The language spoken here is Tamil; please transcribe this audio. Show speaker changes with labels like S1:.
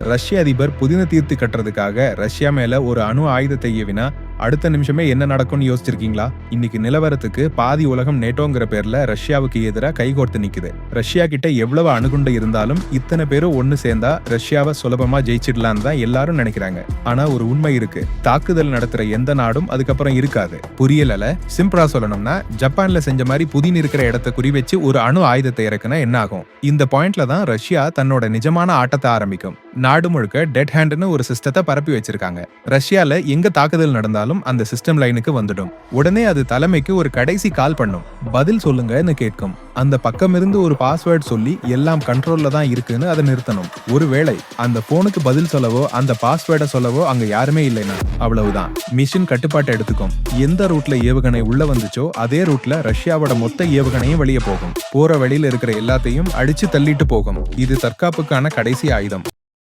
S1: ரஷ்ய அதிபர் புதின தீர்த்து கட்டுறதுக்காக ரஷ்யா மேல ஒரு அணு ஆயுதத்தை ஏவினா அடுத்த நிமிஷமே என்ன நடக்கும்னு யோசிச்சிருக்கீங்களா? இன்னைக்கு நிலவரத்துக்கு பாதி உலகம் நேட்டோங்கிற பேர்ல ரஷ்யாவுக்கு எதிராக கைகோர்த்து நிக்குது. ரஷ்யா கிட்ட எவ்வளவு அணுகுண்டு இருந்தாலும் இத்தனை பேரும் ஒன்னு சேர்ந்தா ரஷ்யாவை சுலபமா ஜெயிச்சிடலாம் தான் எல்லாரும் நினைக்கிறாங்க. ஆனா ஒரு உண்மை இருக்கு. தாக்குதல் நடத்துற எந்த நாடும் அதுக்கப்புறம் இருக்காது. புரியலல? சிம்பிளா சொல்லணும்னா ஜப்பான்ல செஞ்ச மாதிரி புதின் இருக்கிற இடத்த குறி வச்சு ஒரு அணு ஆயுதத்தை இறக்குனா என்ன ஆகும்? இந்த பாயிண்ட்ல தான் ரஷ்யா தன்னோட நிஜமான ஆட்டத்தை ஆரம்பிக்கும். நாடு முழுக்க டெட் ஹேண்ட்னு ஒரு சிஸ்டத்தை பரப்பி வச்சிருக்காங்க. ரஷ்யால எங்க தாக்குதல் நடந்தாலும் அந்த சிஸ்டம் லைனுக்கு வந்துடும். உடனே அது தலைமைக்கு ஒரு கடைசி கால் பண்ணும். பதில் சொல்லுங்கன்னு கேட்கும். அந்த பக்கம் இருந்து ஒரு பாஸ்வேர்ட் சொல்லி எல்லாம் கண்ட்ரோல்ல தான் இருக்குன்னு அதை நிறுத்தணும். ஒருவேளை அந்த போனுக்கு பதில் சொல்லவோ அந்த பாஸ்வேர்டை சொல்லவோ அங்க யாருமே இல்லைன்னா அவ்வளவுதான். மிஷின் கட்டுப்பாட்டை எடுத்துக்கும். எந்த ரூட்ல ஏவுகணை உள்ள வந்துச்சோ அதே ரூட்ல ரஷ்யாவோட மொத்த ஏவுகணையும் வெளியே போகும். போற வழியில இருக்கிற எல்லாத்தையும் அடிச்சு தள்ளிட்டு போகும். இது தற்காப்புக்கான கடைசி ஆயுதம்.